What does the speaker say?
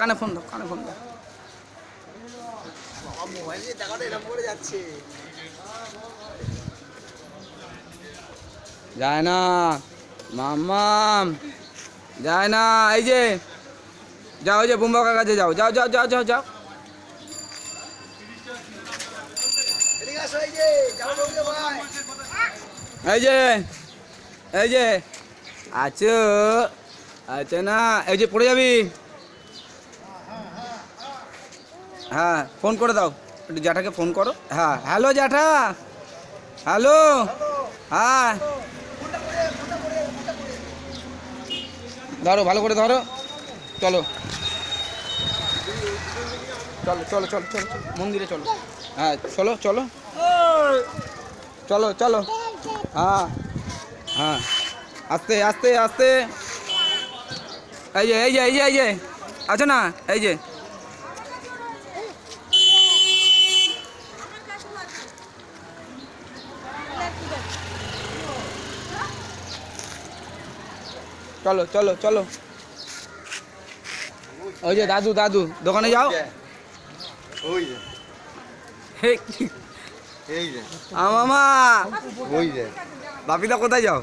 কানে ফোন দাও, কানে ফোন দাও। যায় না, মাম্মাম। যায় না, এই যে, যাও যে, বুম্বাকার কাছে যাও যাও যাও যাও যাও যাও। এই যে এই যে, আছো, আছে না, এই যে, পড়ে যাবি। হ্যাঁ ফোন করে দাও। একটু জ্যাঠাকে ফোন করো। হ্যাঁ হ্যালো জ্যাঠা। হ্যালো। হ্যাঁ। ধরো, ভালো করে ধরো। চলো। চলো চলো চলো চলো মন্দিরে চলো। হ্যাঁ চলো চলো। চলো চলো। হ্যাঁ। হ্যাঁ। আস্তে আস্তে আস্তে। এই যে এই যে এই যে এই যে। আছো না? এই যে। চলো চলো চলো। ওই যে দাদু দাদু দোকানে যাও। ওই যে। এই যে। মামা। ওই যে। বাপিদা কোথায় যাও?